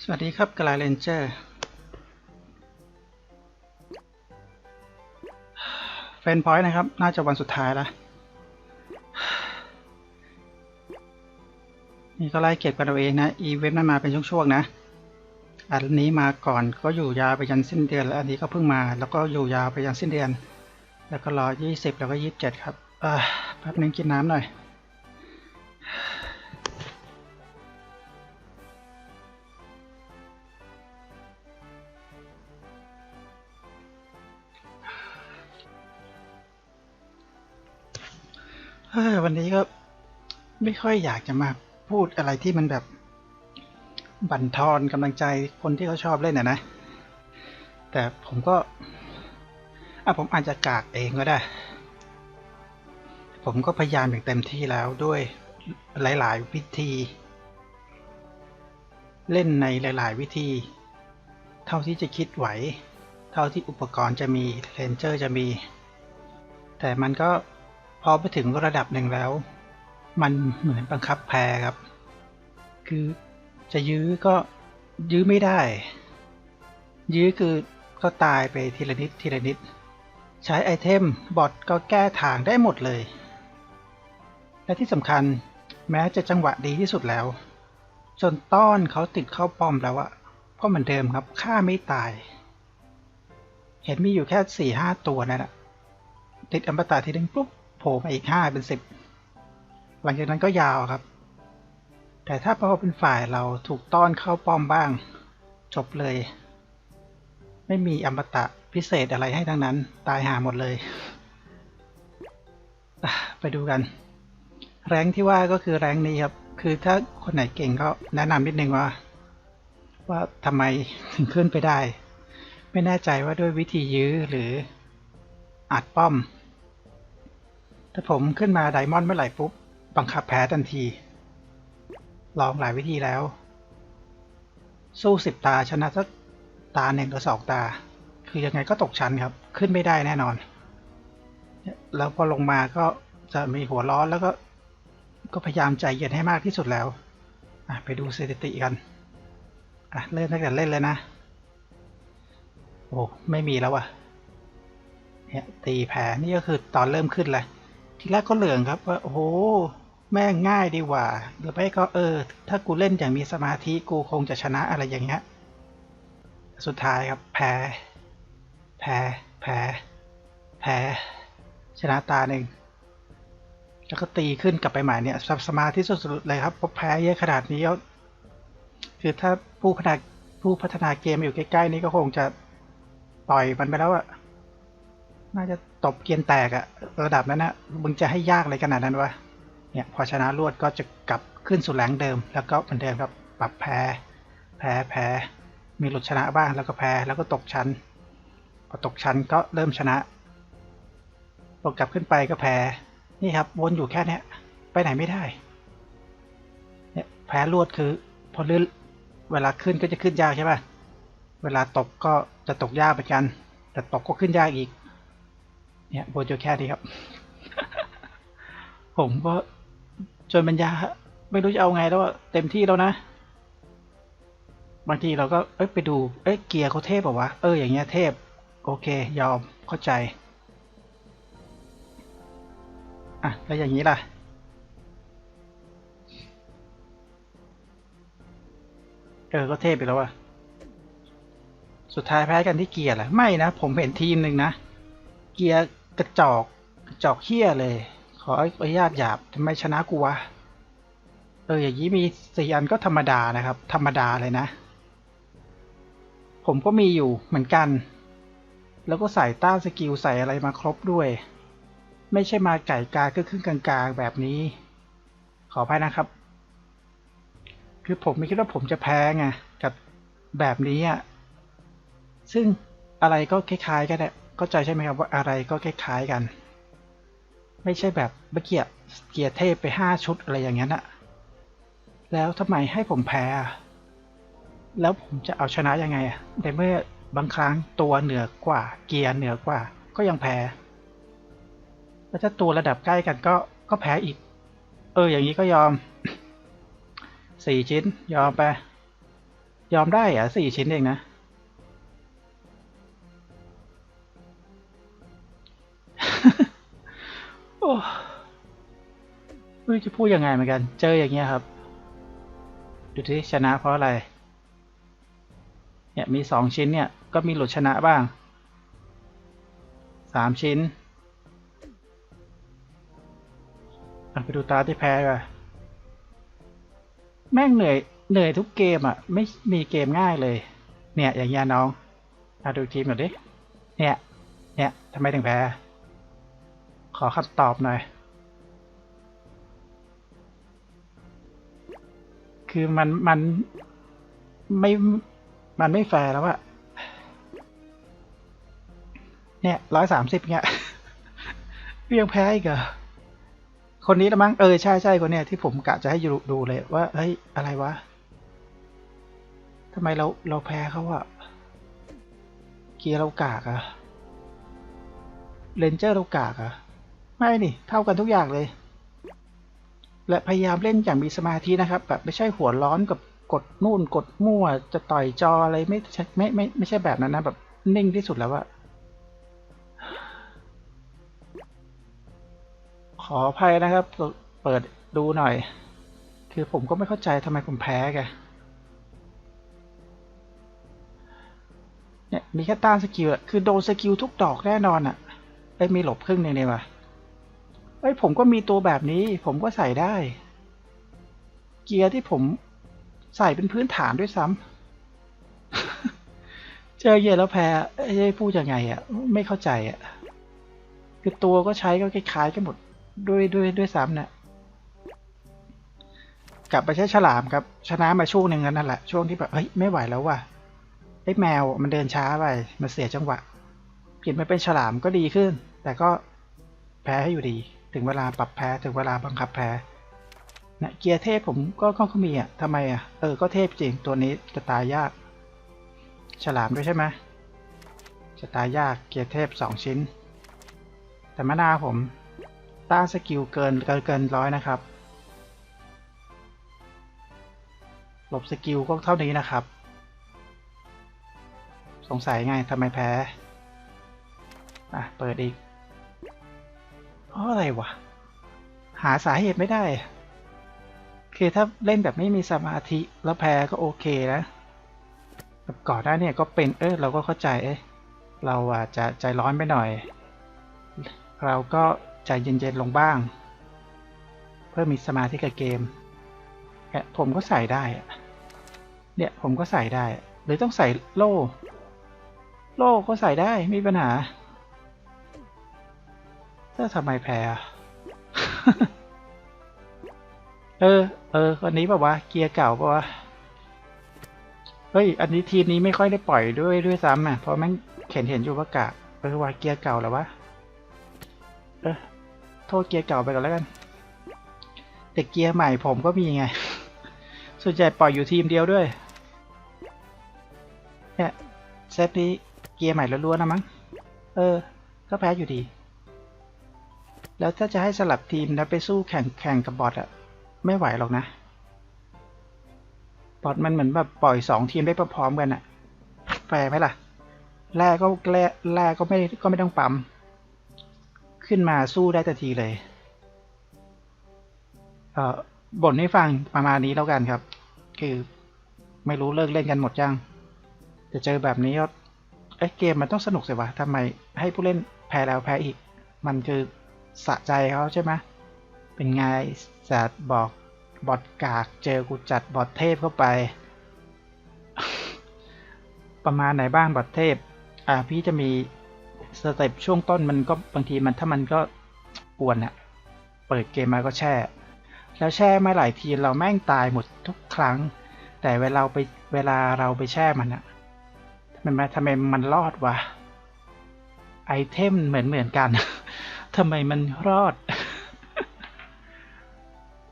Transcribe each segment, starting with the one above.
สวัสดีครับกลายเลนเจอร์เฟนพอยต์นะครับ น่าจะวันสุดท้ายแล้วนี่ก็ไล่เก็บกันเอาเองนะ อีเวนต์มันมาเป็นช่วงๆนะ อันนี้มาก่อนก็อยู่ยาวไปยันสิ้นเดือน แล้วอันนี้ก็เพิ่งมา แล้วก็อยู่ยาวไปยันสิ้นเดือน แล้วก็รอ 20 แล้วก็ 27 ครับอ่าแป๊บนึงกินน้ำหน่อย วันนี้ก็ไม่ค่อยอยากจะมาพูดอะไรที่มันแบบบั่นทอนกำลังใจคนที่เขาชอบเล่นนะนะ แต่ผมก็อะผมอาจจะกากเองก็ได้ ผมก็พยายามอย่างเต็มที่แล้วด้วยหลาย ๆ วิธี เล่นในหลาย ๆ วิธี เท่าที่จะคิดไหว เท่าที่อุปกรณ์จะมีเรนเจอร์จะมี แต่มันก็ พอไปถึงระดับหนึ่งแล้ว มันเหมือนบังคับแพ้ครับ คือจะยื้อก็ยื้อไม่ได้ ยื้อคือก็ตายไปทีละนิดทีละนิด ใช้ไอเทมบอทก็แก้ทางได้หมดเลย และที่สำคัญแม้จะจังหวะดีที่สุดแล้ว จนต้อนเขาติดเข้าป้อมแล้วอะเพราะเหมือนเดิมครับฆ่าไม่ตาย เห็นมีอยู่แค่สี่ห้าตัวนั่นแหละติดอัมตะทีนึงปุ๊บ โผล่มาอีกห้าเป็นสิบหลังจากนั้นก็ยาวครับ แต่ถ้าพอเป็นฝ่ายเราถูกต้อนเข้าป้อมบ้าง จบเลย ไม่มีอมตะพิเศษอะไรให้ทั้งนั้น ตายหาหมดเลย ไปดูกัน แรงที่ว่าก็คือแรงนี้ครับ คือถ้าคนไหนเก่งก็แนะนำนิดนึงว่า ว่าทำไมถึงขึ้นไปได้ ไม่แน่ใจว่าด้วยวิธียื้อหรืออัดป้อม ถ้าผมขึ้นมาไดมอนด์เมื่อไหร่ปุ๊บ บังคับแพ้ทันที ลองหลายวิธีแล้ว สู้สิบตาชนะสักตาหนึ่งหรือสองตา คือยังไงก็ตกชั้นครับ ขึ้นไม่ได้แน่นอน แล้วพอลงมาก็จะมีหัวร้อนแล้วก็ ก็พยายามใจเย็นให้มากที่สุดแล้วไปดูสถิติกันอะเริ่มตั้งแต่เล่นเลยนะ โอ้ไม่มีแล้วอะเนี่ยตีแผลนี่ก็คือตอนเริ่มขึ้นเลย ทีแรกก็เหลืองครับว่าโอ้โหแม่งง่ายดีกว่าหรือไม่ก็เออ ถ้ากูเล่นอย่างมีสมาธิกูคงจะชนะอะไรอย่างเงี้ยสุดท้ายครับแพ้แพ้แพ้แพ้ชนะตาหนึ่งแล้วก็ตีขึ้นกลับไปใหม่เนี่ยสสมาธิสุดๆเลยครับเพราะแพ้เยอะขนาดนี้แล้วคือถ้าผู้พัฒนาผู้พัฒนาเกมอยู่ใกล้ๆนี้ก็คงจะต่อยมันไปแล้วอะ น่าจะตบเกียนแตกอะระดับนั้นนะมึงจะให้ยากอะไรขนาดนั้นวะเนี่ยพอชนะรวดก็จะกลับขึ้นสู่แรงเดิม แล้วก็เหมือนเดิมครับปรับแพ้แพ้แพ้มีหลุดชนะบ้างแล้วก็แพ้แล้วก็ตกชั้นพอตกชั้นก็เริ่มชนะพอกลับขึ้นไปก็แพ้นี่ครับวนอยู่แค่เนี้ยไปไหนไม่ได้เนี่ยแพ้รวดคือพอเลื่อนเวลาขึ้นก็จะขึ้นยากใช่ป่ะเวลาตกก็จะตกยากเหมือนกัน แต่ตกก็ขึ้นยากอีก เนี่ยวนอยู่แค่นี้ครับ ผมก็จนบรรยาไม่รู้จะเอาไงแล้วอะเต็มที่แล้วนะ บางทีเราก็เอ้ยไปดูเอ้ยเกียร์เขาเทพเปล่าวะเอออย่างเงี้ยเทพ โอเค ยอมเข้าใจ อะแล้วอย่างนี้ล่ะเออก็เทพไปแล้วอะสุดท้ายแพ้กันที่เกียร์แหละไม่นะ ผมเห็นทีมหนึ่งนะ เกียร์ กระจอกกระจอกเฮี้ยเลย ขออนุญาตหยาบทำไมชนะกูวะเอออย่างนี้มีสี่อันก็ธรรมดานะครับ ธรรมดาเลยนะ ผมก็มีอยู่เหมือนกัน แล้วก็ใส่ต้านสกิลใส่อะไรมาครบด้วย ไม่ใช่มาไก่กาก็ครึ่งกลางๆแบบนี้ ขออภัยนะครับ คือผมไม่คิดว่าผมจะแพ้ไงกับแบบนี้อะซึ่งอะไรก็คล้ายๆกันแหละ เข้าใจใช่ไหมครับว่าอะไรก็คล้ายๆกัน ไม่ใช่แบบเมื่อกี้เกียร์เทพไปห้าชุดอะไรอย่างนั้นอะแล้วทำไมให้ผมแพ้ แล้วผมจะเอาชนะยังไงในเมื่อบางครั้งตัวเหนือกว่า เกียร์เหนือกว่า ก็ยังแพ้ แล้วถ้าตัวระดับใกล้กันก็ก็แพ้อีก เออ อย่างนี้ก็ยอมสี่ชิ้น ยอมไป ยอมได้เหรอสี่ชิ้นเองนะ ไม่รู้จะพูดยังไงเหมือนกัน เจออย่างเงี้ยครับ ดูที่ชนะเพราะอะไร เนี่ยมีสองชิ้นเนี่ย ก็มีหลุดชนะบ้าง สามชิ้นไปดูตาที่แพ้ไปแม่งเหนื่อยเหนื่อยทุกเกมอะ ไม่มีเกมง่ายเลย เนี่ยอย่างเงี้ยน้องมาดูทีมหน่อยดิ เนี่ย เนี่ยทำไมถึงแพ้ ขอคำตอบหน่อย คือมันมันไม่ มันไม่แฟร์แล้วอะเนี่ยร้อยสามสิบเนี่ยยังแพ้อีกเหรอคนนี้ละมั้งเออใช่ใช่คนเนี้ยที่ผมกะจะให้ดูดูเลยว่าเฮ้ยอะไรวะทำไมเราเราแพ้เขาอะเกียร์เรากากอะเรนเจอร์เรากากอะ ไม่นี่เท่ากันทุกอย่างเลย และพยายามเล่นอย่างมีสมาธินะครับ แบบไม่ใช่หัวร้อนกับกดนู่นกดมั่วจะต่อยจออะไรไม่ไม่ไม่ไม่ใช่แบบนั้นนะแบบนิ่งที่สุดแล้วอะขออภัยนะครับ เปิดดูหน่อย คือผมก็ไม่เข้าใจทำไมผมแพ้แกเนี่ยมีแค่ต้านสกิลอะคือโดนสกิลทุกดอกแน่นอนอะไอ้มีหลบครึ่งหนึ่งเนี่ยว่ะ เอ้ยผมก็มีตัวแบบนี้ ผมก็ใส่ได้ เกียร์ที่ผมใส่เป็นพื้นฐานด้วยซ้ำ เจอเกียร์แล้วแพ้เอ้ยพูดยังไงอะไม่เข้าใจอะคือตัวก็ใช้ก็คล้ายๆกันหมดด้วยด้วยด้วยซ้ำเนี่ยกลับไปใช้ฉลามครับชนะมาช่วงหนึ่งแล้วนั่นแหละช่วงที่แบบเฮ้ยไม่ไหวแล้วว่ะไอ้แมวมันเดินช้าไปมันเสียจังหวะเปลี่ยนมาเป็นฉลามก็ดีขึ้น แต่ก็แพ้ให้อยู่ดี ถึงเวลาปรับแพ้ถึงเวลาบังคับแพ้นะเกียร์เทพผมก็ก็ก็มีอะทำไมอะเออก็เทพจริงตัวนี้จะตายยาก ฉลามด้วยใช่ไหมจะตายยากเกียร์เทพสองชิ้น แต่มะนาวผมต้านสกิลเกินเกินเกินร้อยนะครับ หลบสกิลก็เท่านี้นะครับ สงสัยไงทำไมแพ้ อะ เปิดอีก เพราะอะไรวะ หาสาเหตุไม่ได้คือถ้าเล่นแบบไม่มีสมาธิแล้วแพ้ก็โอเคนะแบบก่อนหน้าเนี่ยก็เป็นเออเราก็เข้าใจเอ้ยเราอาจจะใจร้อนไปหน่อย เราก็ใจเย็นๆลงบ้าง เพื่อมีสมาธิกับเกมเนี่ยผมก็ใส่ได้อะเนี่ยผมก็ใส่ได้ หรือต้องใส่โล่ โล่ก็ใส่ได้ไม่มีปัญหา ถ้าทำไมแพ้เออ เออวันนี้แบบว่าเกียร์เก่าป่ะวะเฮ้ย อันนี้ทีมนี้ไม่ค่อยได้ปล่อยด้วยด้วยซ้ำอะ เพราะแม่งเห็นเห็นอยู่ว่ากะเออว่าเกียร์เก่าแล้ววะ เออ โทษเกียร์เก่าไปก่อนแล้วกัน แต่เกียร์ใหม่ผมก็มีไง ส่วนใหญ่ปล่อยอยู่ทีมเดียวด้วย เนี่ยเซตนี้เกียร์ใหม่ล้วนๆนะมั้ง เออ ก็แพ้อยู่ดี แล้วถ้าจะให้สลับทีมแล้วไปสู้แข่งแข่งกับบอทอะไม่ไหวหรอกนะ บอทมันเหมือนแบบปล่อยสองทีมได้พร้อมกันอะแฟร์ไหมล่ะ แรกก็แรกแรกก็ไม่ก็ไม่ต้องปั๊ม ขึ้นมาสู้ได้ทันทีเลย เอ่อบ่นให้ฟังประมาณนี้แล้วกันครับ คือไม่รู้เลิกเล่นกันหมดยังจะเจอแบบนี้ก็เอ้เกมมันต้องสนุกสิวะทำไมให้ผู้เล่นแพ้แล้วแพ้อีก มันคือ สะใจเขาใช่ไหมเป็นไงจัดบอกบอทกากเจอกูจัดบอทเทพเข้าไป ประมาณไหนบ้างบอทเทพ อ่าพี่จะมีสเต็ปช่วงต้นมันก็บางทีมันถ้ามันก็กวนอะเปิดเกมมาก็แช่ แล้วแช่มาหลายทีเราแม่งตายหมดทุกครั้ง แต่เวลาไปเวลาเราไปแช่มันอะมันมาทำไมมันรอดวะไอเทมเหมือนเหมือนกัน ทำไมมันรอด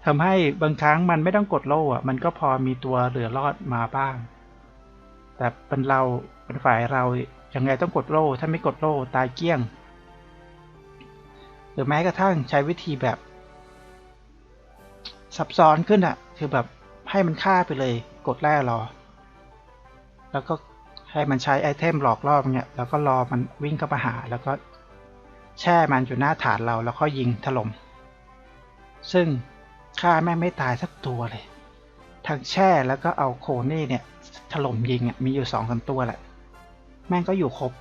ทำให้บางครั้งมันไม่ต้องกดโล่อะมันก็พอมีตัวเหลือรอดมาบ้าง แต่เป็นเราเป็นฝ่ายเรายังไงต้องกดโล่ถ้าไม่กดโล่ตายเกี้ยง หรือแม้กระทั่งใช้วิธีแบบ ซับซ้อนขึ้นอะคือแบบให้มันฆ่าไปเลย กดแร่รอ แล้วก็ให้มันใช้ไอเทมหลอกล่อมันเนี่ยแล้วก็รอมันวิ่งเข้ามาหาแล้วก็ แช่มันอยู่หน้าฐานเราแล้วก็ยิงถล่ม ซึ่งฆ่าแม่งไม่ตายสักตัวเลย ทั้งแช่แล้วก็เอาโคนี่เนี่ย ถล่มยิงอะมีอยู่สองสาตัวแหละ แม่งก็อยู่ครบ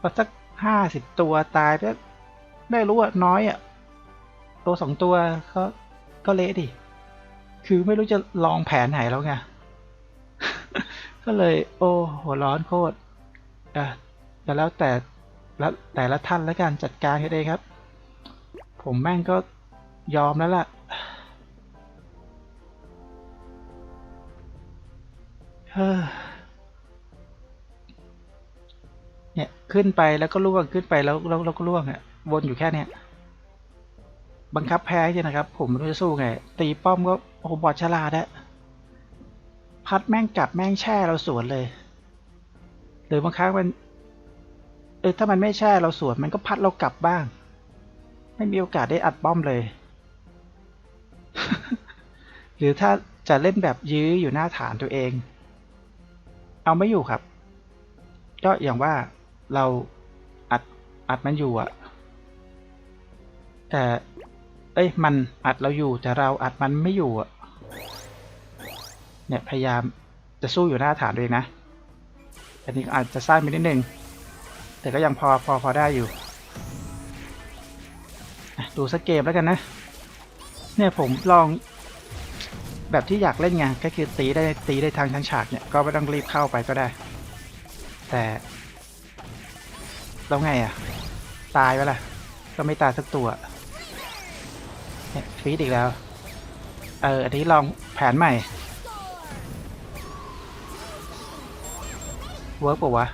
พอสักห้าสิบตัวตายแล้ได้รู้ว่าน้อยอะ ตัวสองตัวก็ก็เละดิ คือไม่รู้จะลองแผนไหนแล้วไง ก็เลย โอ้ หัวร้อนโคตรอะแต่แล้วแต่ แล้วแต่ละท่านแล้วกันจัดการให้ได้ครับ ผมแม่งก็ยอมแล้วล่ะเนี่ยขึ้นไปแล้วก็ล่วงขึ้นไปแล้วแล้วแล้วก็ล่วงอะวนอยู่แค่เนี้ยบังคับแพ้ใช่นะครับ ผมไม่รู้จะสู้ไง ตีป้อมก็โอ้โหบอดฉลาดะพัดแม่งกลับแม่งแช่เราสวนเลย หรือบางครั้งมัน ออถ้ามันไม่แช่เราสวนมันก็พัดเรากลับบ้าง ไม่มีโอกาสได้อัดป้อมเลย หรือถ้าจะเล่นแบบยื้ออยู่หน้าฐานตัวเอง เอาไม่อยู่ครับ ก็อย่างว่าเราอัดอัดมันอยู่อะแต่เอ้ยมันอัดเราอยู่แต่เราอัดมันไม่อยู่อะเนี่ยพยายามจะสู้อยู่หน้าฐานด้วยนะอันนี้อาจจะสั้นไปนิดนึง แต่ก็ยังพอพอพอได้อยู่ ดูสักเกมแล้วกันนะ เนี่ยผมลองแบบที่อยากเล่นไงก็คือตีได้ตีได้ทางทั้งฉากเนี่ยก็ไม่ต้องรีบเข้าไปก็ได้ แต่แล้วไงอะ ตายไปละก็ไม่ตายสักตัวเนี่ยฟีดอีกแล้ว เอออันนี้ลองแผนใหม่เวิร์กปะวะ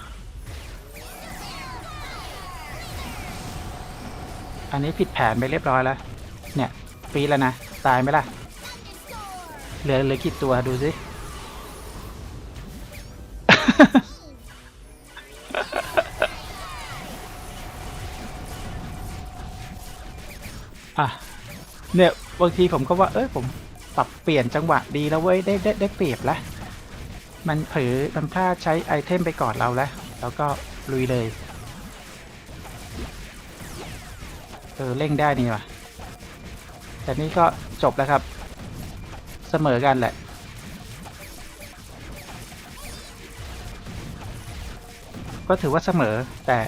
อันนี้ผิดแผนไปเรียบร้อยแล้ว เนี่ยฟีแล้วนะ ตายไหมล่ะ เหลือเหลือกี่ตัวดูสิอะเนี่ยบางทีผมก็ว่า เอ้ยผมปรับเปลี่ยนจังหวะดีแล้วเว้ยได้ได้ได้เปรียบแล้วมันเผลอมันพลาดใช้ไอเทมไปก่อนเราแล้ว แล้วก็ลุยเลย ออเร่งได้นี่ว่ะ แต่นี่ก็จบแล้วครับ เสมอกันแหละ ก็ถือว่าเสมอแต่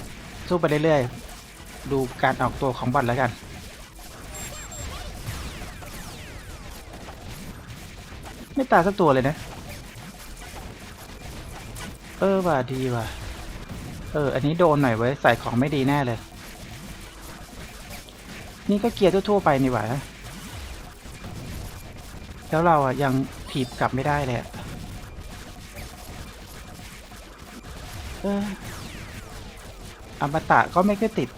สู้ไปเรื่อยๆ ดูการออกตัวของบอลแล้วกันไม่ตายสักตัวเลยนะ เออว่ะดีว่ะ เออ อันนี้โดนหน่อยไว้ใส่ของไม่ดีแน่เลย นี่ก็เกียร์ทั่วๆไปนี่หว่าแล้วเราอะยังถีบกลับไม่ได้เลยอะเอออมตะก็ไม่ค่อยติด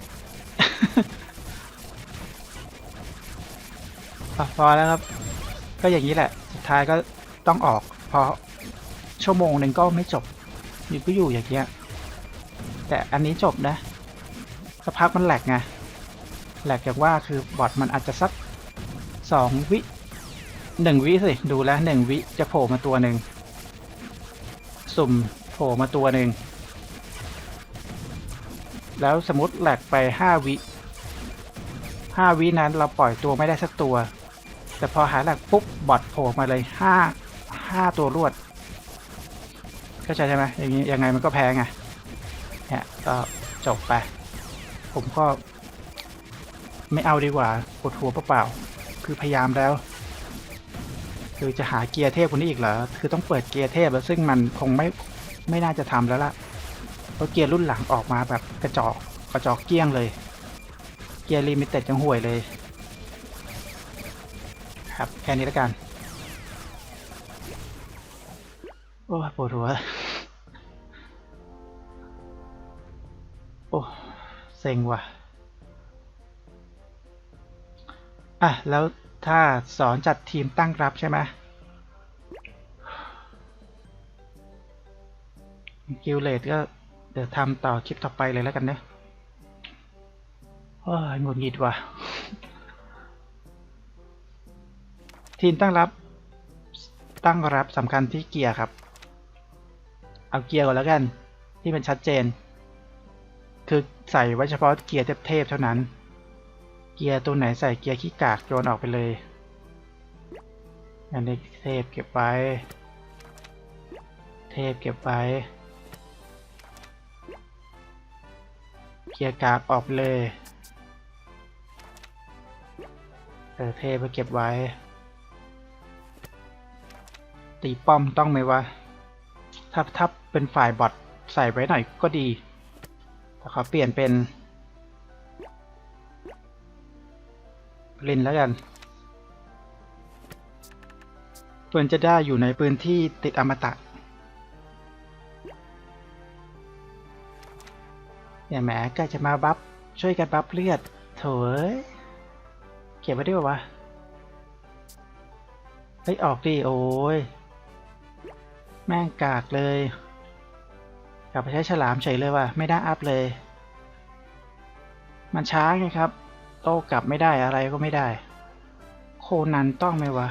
พอแล้วครับ ก็อย่างนี้แหละ สุดท้ายก็ต้องออก เพราะชั่วโมงหนึ่งก็ไม่จบอยู่ก็อยู่อย่างเงี้ย แต่อันนี้จบนะสักพักมันแหลกไง แหลกอย่างว่าคือบอทมันอาจจะสักสองวิหนึ่งวิสิดูแล้วหนึ่งวิจะโผล่มาตัวหนึ่งสุ่มโผล่มาตัวหนึ่งแล้วสมมติแหลกไปห้าวิห้าวินั้นเราปล่อยตัวไม่ได้สักตัว แต่พอหาแหลกปุ๊บบอทโผล่มาเลยห้าห้าตัวรวดเข้าใจใช่ไหมอย่างนี้ยังไงมันก็แพ้ไงเนี่ยก็จบไป ผมก็ ไม่เอาดีกว่าปวดหัวเปล่าๆคือพยายามแล้ว คือจะหาเกียร์เทพคนนี้อีกเหรอคือต้องเปิดเกียร์เทพแล้วซึ่งมันคงไม่ไม่น่าจะทำแล้วล่ะเพราะเกียร์รุ่นหลังออกมาแบบกระจอกกระจอกเกี้ยงเลย เกียร์ลิมิเต็ดยังห่วยเลยครับแค่นี้แล้วกัน โอ้ปวดหัว โอ้เซ็งว่ะ อะ แล้วถ้าสอนจัดทีมตั้งรับใช่ไหมกิลเลตก็เดี๋ยวทำต่อคลิปต่อไปเลยแล้วกันเนะโอ้ยงุดหงิดว่ะ ทีมตั้งรับ ตั้งรับสำคัญที่เกียร์ครับ เอาเกียร์ก่อนแล้วกัน ที่มันชัดเจน คือใส่ไว้เฉพาะเกียร์เทพเท่านั้น เกียร์ตัวไหนใส่เกียร์ขี้กากโยนออกไปเลย อันนี้เทพเก็บไว้ เทพเก็บไว้ เกียร์กากออกเลย เออเทพไปเก็บไว้ ตีป้อมต้องไหมวะ ถ้าถ้าเป็นฝ่ายบอทใส่ไว้หน่อยก็ดีแต่ขอเปลี่ยนเป็น เลินแล้วกันปืนจะได้อยู่ในปืนที่ติดอมตะเนี่ยแหมใกล้จะมาบัฟช่วยกันบัฟเลือดโถเอ้ยเก็บไว้ด้วยวะเฮ้ยออกดิโอ้ยแม่งกากเลยกลับไปใช้ฉลามเฉยเลยว่ะไม่ได้อัพเลย มันช้าไงครับ โต้กลับไม่ได้อะไรก็ไม่ได้ โคนันต้องไหมวะ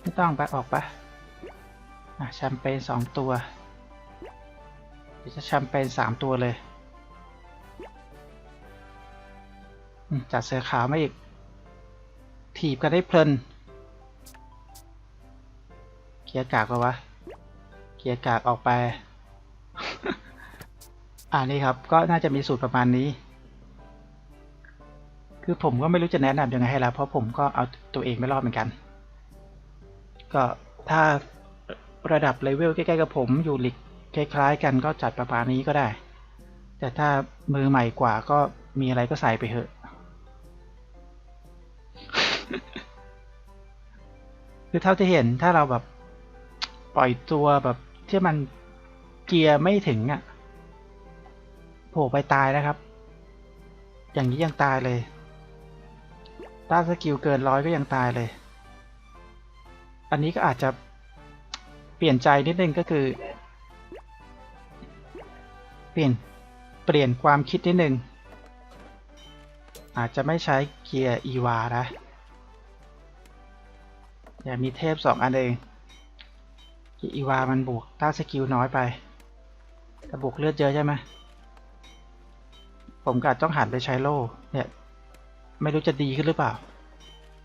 ไม่ต้องไปออกปะอะแชมเปญสองตัว เดี๋ยวจะแชมเปญสามตัวเลย จัดเสือขาวมาอีก ถีบกันได้เพลิน เกียร์กากปะวะ เกียร์กากออกไป อ่านี่ครับ ก็น่าจะมีสูตรประมาณนี้ คือผมก็ไม่รู้จะแนะนำยังไงให้แล้ว เพราะผมก็เอาตัวเองไม่รอดเหมือนกัน ก็ถ้าระดับเลเวลใกล้ๆกับผมอยู่หลิกคล้ายๆ กันก็จัดประมาณนี้ก็ได้ แต่ถ้ามือใหม่กว่าก็มีอะไรก็ใส่ไปเถอะ คือเท่าที่เห็นถ้าเราแบบปล่อยตัวแบบที่มันเกียร์ไม่ถึงอะ่ะ โผล่ไปตายนะครับ อย่างนี้ยังตายเลยต้านสกิลเกินร้อยก็ยังตายเลย อันนี้ก็อาจจะเปลี่ยนใจนิดนึงก็คือ เปลี่ยนเปลี่ยนความคิดนิดนึง อาจจะไม่ใช้เกียร์อีวานะ อย่ามีเทพสองอันเองอีวามันบวกต้านสกิลน้อยไปแต่บวกเลือดเยอะใช่ไหม ผมก็อาจต้องหันไปใช้โล่เนี่ย ไม่รู้จะดีขึ้นหรือเปล่า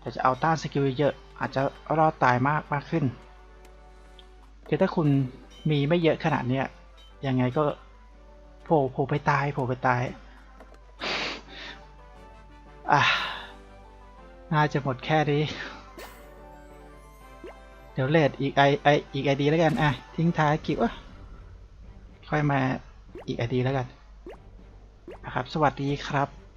แต่จะเอาต้านสกิลเยอะ อาจจะรอดตายมากมากขึ้น คือถ้าคุณมีไม่เยอะขนาดเนี้ยยังไงก็โผล่โผล่ไปตายโผล่ไปตาย อะ น่าจะหมดแค่นี้ เดี๋ยวเลดอีกไอไออีกไอดีแล้วกัน อะ ทิ้งท้ายกิวอะค่อยมาอีกไอดีแล้วกัน นะครับ สวัสดีครับ